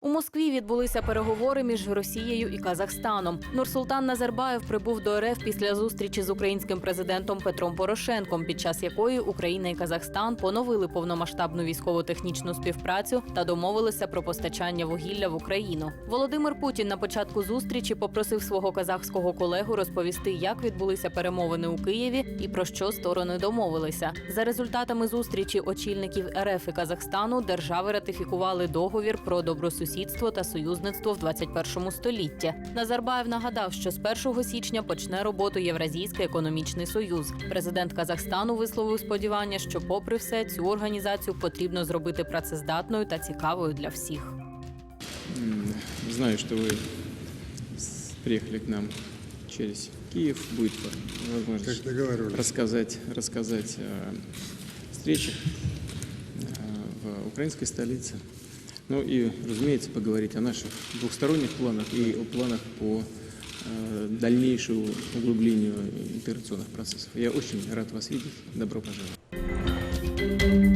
У Москві відбулися переговори між Росією і Казахстаном. Нурсултан Назарбаєв прибув до РФ після зустрічі з українським президентом Петром Порошенком, під час якої Україна і Казахстан поновили повномасштабну військово-технічну співпрацю та домовилися про постачання вугілля в Україну. Володимир Путін на початку зустрічі попросив свого казахського колегу розповісти, як відбулися перемовини у Києві і про що сторони домовилися. За результатами зустрічі очільників РФ і Казахстану держави ратифікували договір про добросусідство та союзництво в 21 столітті. Назарбаєв нагадав, що з 1 січня почне роботу Євразійський економічний союз. Президент Казахстану висловив сподівання, що, попри все, цю організацію потрібно зробити працездатною та цікавою для всіх. Знаю, что вы с- приехали к нам через Киев. Будет возможность Как договаривались. рассказать, рассказать о встречах э, в украинской столице. Ну и, разумеется, поговорить о наших двухсторонних планах и о планах по э, дальнейшему углублению интеграционных процессов. Я очень рад вас видеть. Добро пожаловать.